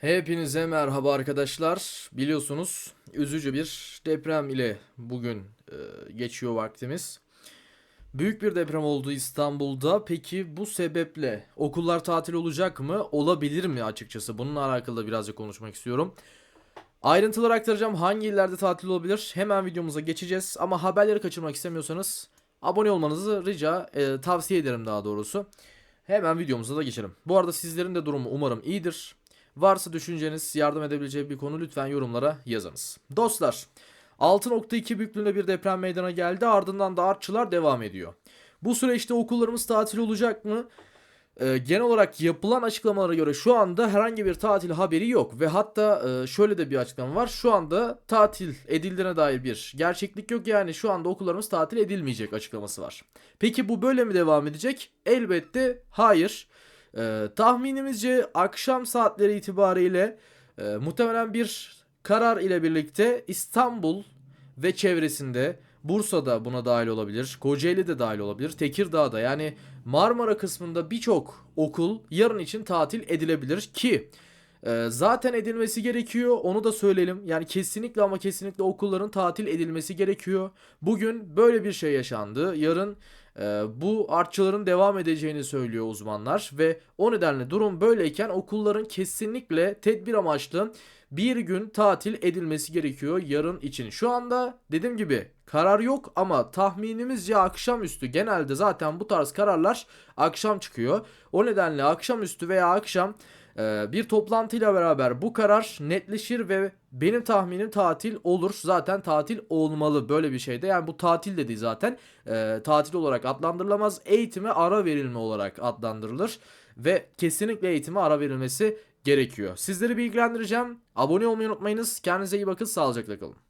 Hepinize merhaba arkadaşlar. Biliyorsunuz üzücü bir deprem ile bugün e, geçiyor vaktimiz. Büyük bir deprem oldu İstanbul'da. Peki bu sebeple okullar tatil olacak mı? Olabilir mi açıkçası? Bununla alakalı da birazcık konuşmak istiyorum. Ayrıntılar aktaracağım. Hangi illerde tatil olabilir? Hemen videomuza geçeceğiz. Ama haberleri kaçırmak istemiyorsanız abone olmanızı rica, e, tavsiye ederim daha doğrusu. Hemen videomuza da geçelim. Bu arada sizlerin de durumu umarım iyidir. Varsa düşünceniz, yardım edebileceği bir konu lütfen yorumlara yazınız. Dostlar, 6.2 büyüklüğünde bir deprem meydana geldi. Ardından da artçılar devam ediyor. Bu süreçte okullarımız tatil olacak mı? Ee, genel olarak yapılan açıklamalara göre şu anda herhangi bir tatil haberi yok ve hatta e, şöyle de bir açıklama var. Şu anda tatil edildiğine dair bir gerçeklik yok. Yani şu anda okullarımız tatil edilmeyecek açıklaması var. Peki bu böyle mi devam edecek? Elbette hayır. Ee, tahminimizce akşam saatleri itibariyle e, muhtemelen bir karar ile birlikte İstanbul ve çevresinde Bursa'da buna dahil olabilir, Kocaeli de dahil olabilir, Tekirdağ'da yani Marmara kısmında birçok okul yarın için tatil edilebilir ki e, zaten edilmesi gerekiyor onu da söyleyelim. Yani kesinlikle ama kesinlikle okulların tatil edilmesi gerekiyor. Bugün böyle bir şey yaşandı. Yarın bu artçıların devam edeceğini söylüyor uzmanlar ve o nedenle durum böyleyken okulların kesinlikle tedbir amaçlı bir gün tatil edilmesi gerekiyor yarın için. Şu anda dediğim gibi karar yok ama tahminimizce akşamüstü genelde zaten bu tarz kararlar akşam çıkıyor. O nedenle akşamüstü veya akşam ee, bir toplantıyla beraber bu karar netleşir ve benim tahminim tatil olur. Zaten tatil olmalı böyle bir şeyde. Yani bu tatil de değil zaten. Ee, tatil olarak adlandırılamaz. Eğitime ara verilme olarak adlandırılır. Ve kesinlikle eğitime ara verilmesi gerekiyor. Sizleri bilgilendireceğim. Abone olmayı unutmayınız. Kendinize iyi bakın. Sağlıcakla kalın.